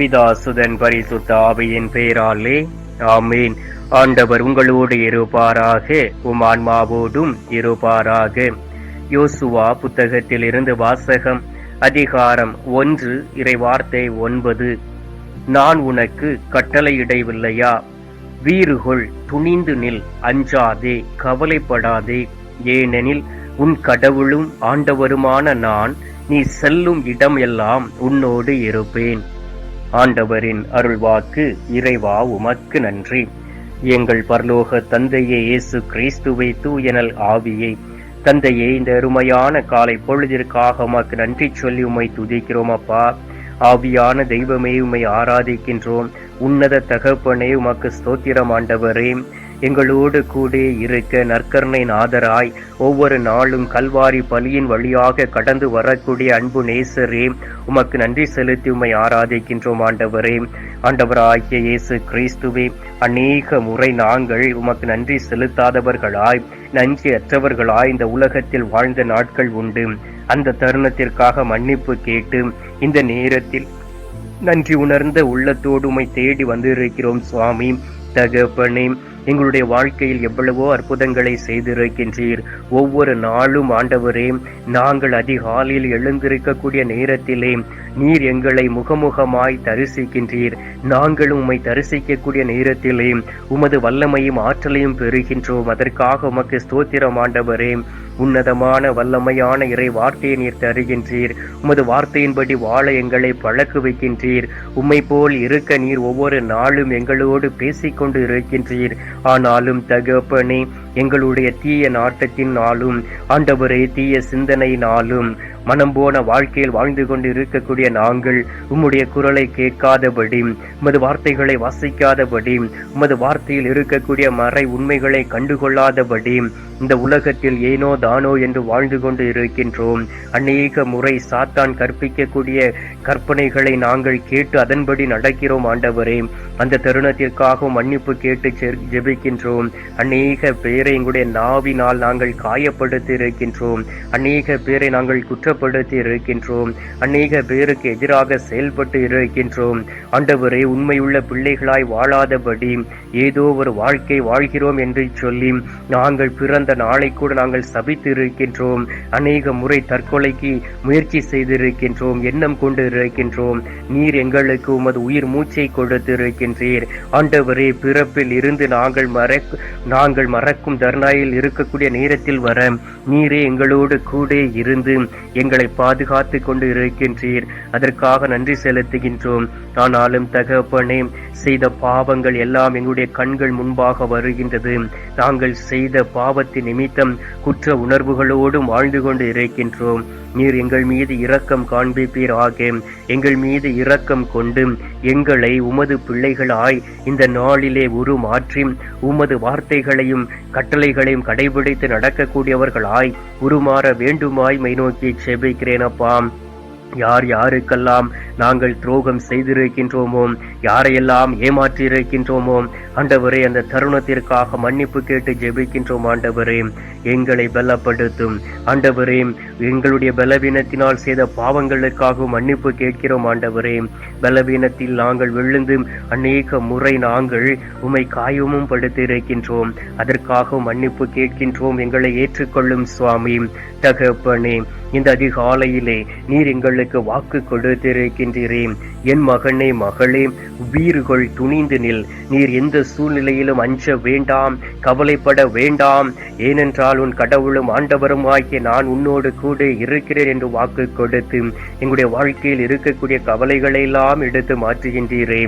பிதாசுதன் பரிசுத்த ஆவியின் பெயராலே ஆமீன். ஆண்டவர் உங்களோடு இருப்பாராக. உம் ஆன்மாவோடும் இருப்பாராக. யோசுவா புத்தகத்தில் இருந்து வாசகம் அதிகாரம் ஒன்று இறைவார்த்தை ஒன்பது. நான் உனக்கு கட்டளையிடவில்லையா? வீறுகொள் துணிந்து நில் அஞ்சாதே கவலைப்படாதே. ஏனெனில் உன் கடவுளும் ஆண்டவருமான நான் நீ செல்லும் இடம் எல்லாம் உன்னோடு இருப்பேன். ஆண்டவரின் அருள்வாக்கு இறைவா உமக்கு நன்றி. எங்கள் பரலோக தந்தையே இயேசு கிறிஸ்துவை தூயனல் ஆவியை. தந்தையே இந்த அருமையான காலை பொழுதிற்காக உமக்கு நன்றி சொல்லி உம்மை துதிக்கிறோம் அப்பா. ஆவியான தெய்வமே உம்மை ஆராதிக்கின்றோம். உன்னத தகப்பனே உமக்கு ஸ்தோத்திரம் ஆண்டவரே. எங்களோடு கூட இருக்க நற்கர்ணை நாதராய் ஒவ்வொரு நாளும் கல்வாரி பலியின் வழியாக கடந்து வரக்கூடிய அன்பு நேசரே உமக்கு நன்றி செலுத்தி உமை ஆராதிக்கின்றோம் ஆண்டவரே. ஆண்டவராகிய இயேசு கிறிஸ்துவே அநேக முறை நாங்கள் உமக்கு நன்றி செலுத்தாதவர்களாய் நன்றி அற்றவர்களாய் இந்த உலகத்தில் வாழ்ந்த நாட்கள் உண்டு. அந்த தருணத்திற்காக மன்னிப்பு கேட்டு இந்த நேரத்தில் நன்றி உணர்ந்த உள்ளத்தோடு உமை தேடி வந்திருக்கிறோம் சுவாமி. தகப்பனே எங்களுடைய வாழ்க்கையில் எவ்வளவோ அற்புதங்களை செய்திருக்கின்றீர். ஒவ்வொரு நாளும் ஆண்டவரே நாங்கள் அதிகாலையில் எழுந்திருக்கக்கூடிய நேரத்திலே நீர் எங்களை முகமுகமாய் தரிசிக்கின்றீர். நாங்கள் உம்மை தரிசிக்கக்கூடிய நேரத்திலே உமது வல்லமையும் ஆற்றலையும் பெறுகின்றோம். அதற்காக உமக்கு ஸ்தோத்திரம் ஆண்டவரே. உன்னதமான வல்லமையான இறை வார்த்தையை நீர் தருகின்றீர். உமது வார்த்தையின்படி வாழ எங்களை பழக்கு வைக்கின்றீர். உம்மை போல் இருக்க நீர் ஒவ்வொரு நாளும் எங்களோடு பேசிக்கொண்டு இருக்கின்றீர். ஆனாலும் தகப்பனே எங்களுடைய தீய நாட்டத்தினாலும் ஆண்டவரே தீய சிந்தனையினாலும் மனம் போன வாழ்க்கையில் வாழ்ந்து கொண்டு இருக்கக்கூடிய நாங்கள் உம்முடைய குரலை கேட்காதபடி உமது வார்த்தைகளை வாசிக்காதபடி உமது வார்த்தையில் இருக்கக்கூடிய மறை உண்மைகளை கண்டுகொள்ளாதபடி இந்த உலகத்தில் ஏனோ தானோ என்று வாழ்ந்து கொண்டு இருக்கின்றோம். அநேக முறை சாத்தான் கற்பிக்கக்கூடிய கற்பனைகளை நாங்கள் கேட்டு அதன்படி நடக்கிறோம் ஆண்டவரே. அந்த தருணத்திற்காக மன்னிப்பு கேட்டு ஜெபிக்கின்றோம். அநேக பேரை எங்களுடைய நாவினால் நாங்கள் காயப்படுத்தி இருக்கின்றோம் அநேக பேரை நாங்கள் குற்ற குற்றப்படுத்தி இருக்கின்றோம் அநேக பேருக்கு எதிராக செயல்பட்டு இருக்கின்றோம். ஆண்டவரே உண்மையுள்ள பிள்ளைகளாய் வாழாதபடி ஏதோ ஒரு வாழ்க்கை வாழ்கிறோம் என்று சொல்லி நாங்கள் பிறந்த நாளை கூட நாங்கள் சபித்து இருக்கின்றோம் அநேக முறை தற்கொலைக்கு முயற்சி செய்திருக்கின்றோம். எண்ணம் கொண்டு இருக்கின்றோம் நீர் எங்களுக்கு உமது உயிர் மூச்சை கொடுத்திருக்கின்றீர். ஆண்டவரே பிறப்பில் இருந்து நாங்கள் மறக் நாங்கள் மறக்கும் தர்ணாயில் இருக்கக்கூடிய நேரத்தில் வர நீரே எங்களோடு கூட இருந்து எங்களை பாதுகாத்து கொண்டு இருக்கின்றீர் அதற்காக நன்றி செலுத்துகின்றோம். ஆனாலும் தகப்பனே செய்த பாவங்கள் எல்லாம் எங்களுடைய கண்கள் முன்பாக வருகின்றது. நாங்கள் செய்த பாவத்தின் நிமித்தம் குற்ற உணர்வுகளோடும் வாழ்ந்து கொண்டு இருக்கின்றோம். நீர் எங்கள் மீது இரக்கம் காண்பிப்பீராக. எங்கள் மீது இரக்கம் கொண்டு எங்களை உமது பிள்ளைகளாய் இந்த நாளிலே உருமாற்றி உமது வார்த்தைகளையும் கட்டளைகளையும் கடைபிடித்து நடக்கக்கூடியவர்களாய் உருமாற வேண்டுமாய் மை நோக்கி செபிக்கிறேனப்பாம் யார் யாருக்கெல்லாம் நாங்கள் துரோகம் செய்திருக்கின்றோமோ யாரையெல்லாம் ஏமாற்றி இருக்கின்றோமோ ஆண்டவரே அந்த தருணத்திற்காக மன்னிப்பு கேட்டு ஜெபிக்கின்றோம் ஆண்டவரே. எங்களை பலப்படுத்தும். ஆண்டவரே எங்களுடைய பலவீனத்தினால் செய்த பாவங்களுக்காக மன்னிப்பு கேட்கிறோம் ஆண்டவரே. பலவீனத்தில் நாங்கள் விழுந்து அநேக முறை நாங்கள் உமை காயமும் படுத்திருக்கின்றோம் அதற்காக மன்னிப்பு கேட்கின்றோம். எங்களை ஏற்றுக்கொள்ளும் சுவாமி தகப்பனே. இந்த அதிகாலையிலே நீர் எங்களுக்கு வாக்கு கொடுத்திருக்கின்றீரே என் மகனே மகளே வீறுகள் துணிந்து நில். நீர் எந்த சூழ்நிலையிலும் அஞ்ச வேண்டாம் கவலைப்பட வேண்டாம். ஏனென்றால் உன் கடவுளும் ஆண்டவரும் ஆகிய நான் உன்னோடு கூட இருக்கிறேன் என்று வாக்கு கொடுத்து எங்களுடைய வாழ்க்கையில் இருக்கக்கூடிய கவலைகளை எல்லாம் எடுத்து மாற்றுகின்றீரே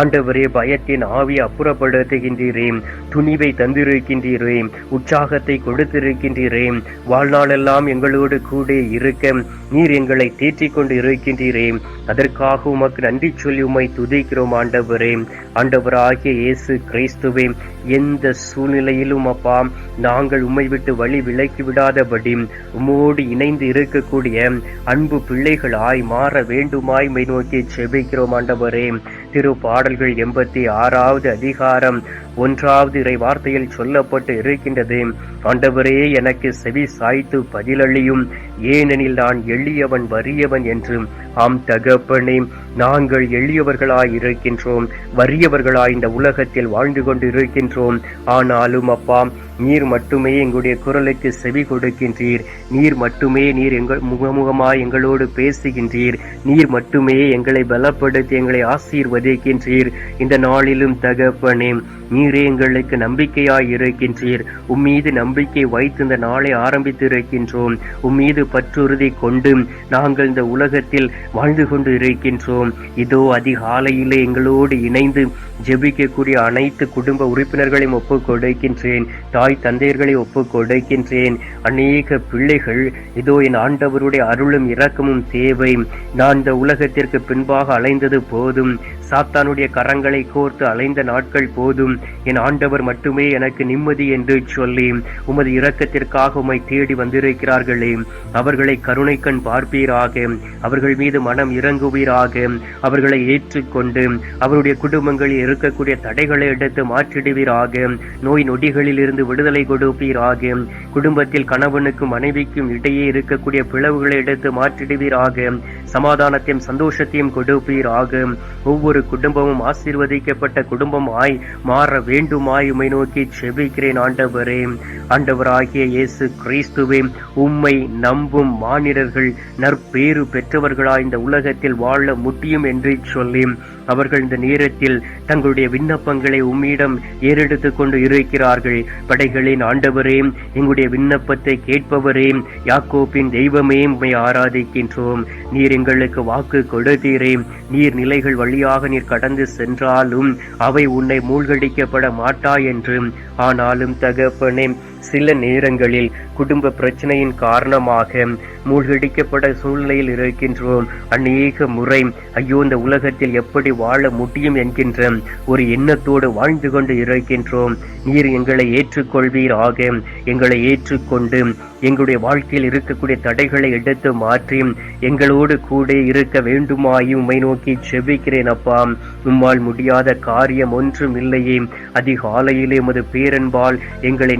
ஆண்டவரே பயத்தின் ஆவியை அப்புறப்படுத்துகின்றீரே துணிவை தந்திருக்கின்றீரே உற்சாகத்தை கொடுத்திருக்கின்றீரே வாழ்நாளெல்லாம் எங்களோடு கூட இருக்க. நீர் எங்களை தேற்றிக் கொண்டு இருக்கின்றீரே. அதற்காக உமக்கு நன்றி சொல்லி உம்மை துதிக்கிறோம் ஆண்டவரே. ஆண்டவராகிய இயேசு கிறிஸ்துவே எந்த சூழ்நிலையிலும் அப்பா நாங்கள் உம்மை விட்டு வழி விலக்கி விடாதபடி உம்மோடு இணைந்து இருக்கக்கூடிய அன்பு பிள்ளைகளாய் மாற வேண்டுமாய் மை நோக்கி செபிக்கிறோம் ஆண்டவரே. திரு பாடல்கள் எண்பத்தி ஆறாவது அதிகாரம் ஒன்றாவது இறை வார்த்தையில் சொல்லப்பட்டு இருக்கின்றது. ஆண்டவரே எனக்கு செவி சாய்த்து பதிலளியும். ஏனெனில் நான் எளியவன் வறியவன் என்று ஆம் தகப்பனே நாங்கள் எளியவர்களாய் இருக்கின்றோம் வறியவர்களாய் இந்த உலகத்தில் வாழ்ந்து கொண்டு இருக்கின்றோம் ஆனாலும் அப்பா நீர் மட்டுமே எங்களுடைய குரலுக்கு செவி கொடுக்கின்றீர். நீர் மட்டுமே நீர் எங்கள் முகமுகமாய் எங்களோடு பேசுகின்றீர். நீர் மட்டுமே எங்களை பலப்படுத்தி எங்களை ஆசீர்வதிக்கின்றீர். இந்த நாளிலும் தகப்பனே நீரே எங்களுக்கு நம்பிக்கையாய் இருக்கின்றீர். உம்மீது நம்பிக்கை வைத்து இந்த நாளை ஆரம்பித்து இருக்கின்றோம் உம்மீது பற்றுறுதி கொண்டு நாங்கள் இந்த உலகத்தில் வாழ்ந்து கொண்டு இருக்கின்றோம் இதோ அதிகாலையிலே எங்களோடு இணைந்து ஜெபிக்கக்கூடிய அனைத்து குடும்ப உறுப்பினர்களையும் ஒப்பு கொடுக்கின்றேன். தாய் தந்தையர்களை ஒப்புக் கொடுக்கின்றேன். அநேக பிள்ளைகள் இதோ என் ஆண்டவருடைய அருளும் இரக்கமும் தேவை. நான் இந்த உலகத்திற்கு பின்பாக அலைந்தது போதும். சாத்தானுடைய கரங்களை கோர்த்து அலைந்த நாட்கள் போதும். என் ஆண்டவர் மட்டுமே எனக்கு நிம்மதி என்று சொல்லி உமது இரக்கத்திற்காக உம்மை தேடி வந்திருக்கிறார்களே. அவர்களை கருணை கண் பார்ப்பீராக. அவர்கள் மீது மனம் இறங்குவீராக. அவர்களை ஏற்றுக்கொண்டு அவருடைய குடும்பங்களில் இருக்கக்கூடிய தடைகளை எடுத்து மாற்றிடுவீராக. நோய் நொடிகளில் இருந்து விடுதலை கொடுப்பீராக. குடும்பத்தில் கணவனுக்கும் மனைவிக்கும் இடையே இருக்கக்கூடிய பிளவுகளை எடுத்து மாற்றிடுவீராக. சமாதானத்தையும் சந்தோஷத்தையும் கொடுப்பீராக. ஒவ்வொரு குடும்பமும் ஆசீர்வதிக்கப்பட்ட குடும்பமாய் மாற வேண்டுமாய் உமை நோக்கி செபிக்கிறேன் ஆண்டவரே. ஆண்டவராகிய இயேசு கிறிஸ்துவே உம்மை நம்பும் மானிடர்கள் நற்பேறு பெற்றவர்களாய் இந்த உலகத்தில் வாழ முடியும் என்று சொல்லி அவர்கள் இந்த நேரத்தில் தங்களுடைய விண்ணப்பங்களை உம்மிடம் ஏறெடுத்துக் கொண்டு இருக்கிறார்கள். படைகளின் ஆண்டவரே எங்களுடைய விண்ணப்பத்தை கேட்பவரே யாக்கோப்பின் தெய்வமே உம்மை ஆராதிக்கின்றோம். நீர் எங்களுக்கு வாக்கு கொடுத்தீரே. நீர் நிலைகள் வழியாக நீர் கடந்து சென்றாலும் அவை உன்னை மூழ்கடிக்கப்பட மாட்டா என்று ஆனாலும் தகப்பனே சில நேரங்களில் குடும்ப பிரச்சனையின் காரணமாக மூழ்கடிக்கப்பட சூழ்நிலையில் இருக்கின்றோம். அநேக முறை ஐயோ இந்த உலகத்தில் எப்படி வாழ முடியும் என்கின்ற ஒரு எண்ணத்தோடு வாழ்ந்து கொண்டு இருக்கின்றோம். நீர் எங்களை ஏற்றுக்கொள்வீராக. எங்களை ஏற்றுக்கொண்டு எங்களுடைய வாழ்க்கையில் இருக்கக்கூடிய தடைகளை எடுத்து மாற்றி எங்களோடு கூட இருக்க வேண்டுமாயும் உம்மை நோக்கி செபிக்கிறேன் அப்பா. உம்மால் முடியாத காரியம் ஒன்றும் இல்லையே. அதிகாலையிலே உமது பேரன்பால் எங்களை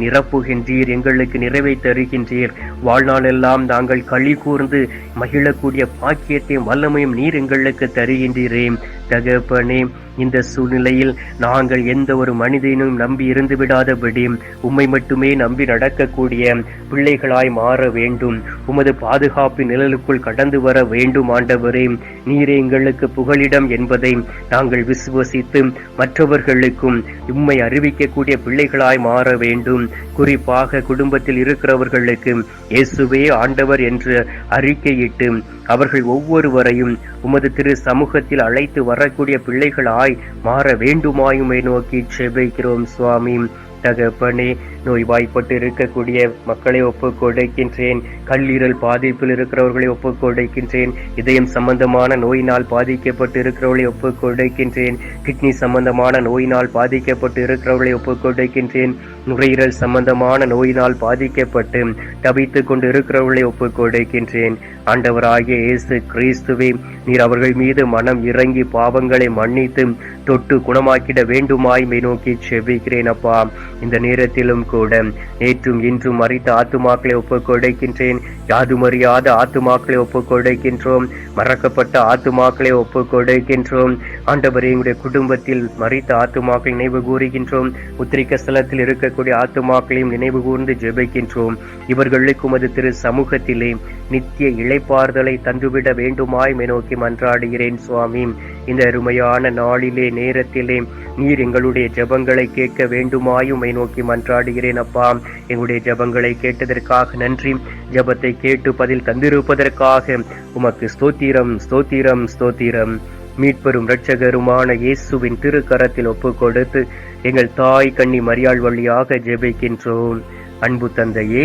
நிரப்புகின்றீர் எங்களுக்கு நிறைவை தருகின்றீர். வாழ்நாளெல்லாம் நாங்கள் களி கூர்ந்து மகிழக்கூடிய பாக்கியத்தையும் வல்லமையும் நீர் எங்களுக்கு தருகின்றீரே. தகப்பனே இந்த சூழ்நிலையில் நாங்கள் எந்த ஒரு மனிதனும் நம்பி இருந்து விடாதபடி உம்மை மட்டுமே நம்பி நடக்கக்கூடிய பிள்ளைகளாய் மாற வேண்டும். உமது பாதுகாப்பு நிழலுக்குள் கடந்து வர வேண்டும் ஆண்டவரே. நீரே எங்களுக்கு புகலிடம் என்பதை நாங்கள் விசுவசித்து மற்றவர்களுக்கும் உம்மை அறிவிக்கக்கூடிய பிள்ளைகளாய் மாற வேண்டும். குறிப்பாக குடும்பத்தில் இருக்கிறவர்களுக்கு இயேசுவே ஆண்டவர் என்று அறிக்கையிட்டு அவர்கள் ஒவ்வொருவரையும் உமது திரு சமூகத்தில் அழைத்து வரக்கூடிய பிள்ளைகளாய் மாற வேண்டுமாயுமை நோக்கி செபிக்கிறோம் சுவாமி. தகப்பனே நோய்வாய்ப்பட்டு இருக்கக்கூடிய மக்களை ஒப்புக் கொடுக்கின்றேன். கல்லீரல் பாதிப்பில் இருக்கிறவர்களை ஒப்புக் கொடுக்கின்றேன். இதயம் சம்பந்தமான நோயினால் பாதிக்கப்பட்டு இருக்கிறவர்களை ஒப்புக் கொடுக்கின்றேன். கிட்னி சம்பந்தமான நோயினால் பாதிக்கப்பட்டு இருக்கிறவர்களை ஒப்புக் கொடுக்கின்றேன். நுரையீரல் சம்பந்தமான நோயினால் பாதிக்கப்பட்டு தவித்துக் கொண்டு இருக்கிறவர்களை ஒப்புக் கொடுக்கின்றேன். ஆண்டவராகிய இயேசு கிறிஸ்துவே நீர் அவர்கள் மீது மனம் இறங்கி பாவங்களை மன்னித்து தொட்டு குணமாக்கிட வேண்டுமாய் மை நோக்கி செவிக்கிறேன் அப்பா. இந்த நேரத்திலும் கூட நேற்றும் இன்றும் மறித்த ஆத்துமாக்களை ஒப்புக் கொடுக்கின்றேன். யாதும் அறியாத ஆத்துமாக்களை ஒப்புக் கொடுக்கின்றோம் மறக்கப்பட்ட ஆத்துமாக்களை ஒப்புக் கொடுக்கின்றோம் ஆண்டவரே எங்களுடைய குடும்பத்தில் மறித்த ஆத்துமாக்களை நினைவு கூறுகின்றோம். உத்திரிக்க ஸ்தலத்தில் இருக்கக்கூடிய ஆத்துமாக்களையும் நினைவு கூர்ந்து ஜெபிக்கின்றோம். இவர்களுக்கும் அது திரு சமூகத்திலே நித்திய இளைப்பாறுதலை தந்துவிட வேண்டுமாய் நோக்கி மன்றாடுகிறேன் சுவாமி. இந்த அருமையான நாளிலே நேரத்திலே நீர் எங்களுடைய ஜபங்களை கேட்க வேண்டுமாய் உம்மை நோக்கி மன்றாடுகிறேன் அப்பா. எங்களுடைய ஜபங்களை கேட்டதற்காக நன்றி. ஜபத்தை கேட்டு பதில் தந்திருப்பதற்காக உமக்கு ஸ்தோத்திரம் ஸ்தோத்திரம் ஸ்தோத்திரம். மீட்பெரும் இரட்சகருமான இயேசுவின் திருக்கரத்தில் ஒப்பு கொடுத்து எங்கள் தாய் கண்ணி மரியாள் வழியாக ஜெபிக்கின்றோம். அன்பு தந்தையே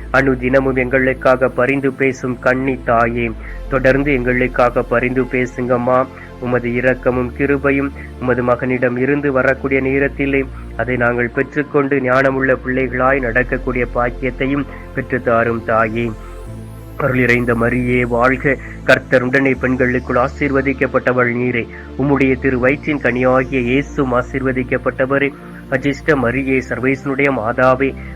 அனுதினமும் எங்களுக்காக பரிந்து பேசும் கண்ணி தாயே. தொடர்ந்து எங்களுக்காக பரிந்து பேசுங்கம்மா. உமது இரக்கமும் கிருபையும் உமது மகனிடம் இருந்து வரக்கூடிய நேரத்திலே அதை நாங்கள் பெற்றுக்கொண்டு ஞானமுள்ள பிள்ளைகளாய் நடக்கக்கூடிய பாக்கியத்தையும் பெற்றுத்தாரும் தாயே. அருள் இறைந்த மரியே வாழ்க. கர்த்தர் உடனே பெண்களுக்குள் ஆசீர்வதிக்கப்பட்டவள் நீரே. உம்முடைய திரு வயிற்றின் கனியாகிய இயேசும் ஆசீர்வதிக்கப்பட்டவரே. அஜிஷ்ட மரியே சர்வேசனுடைய மாதாவே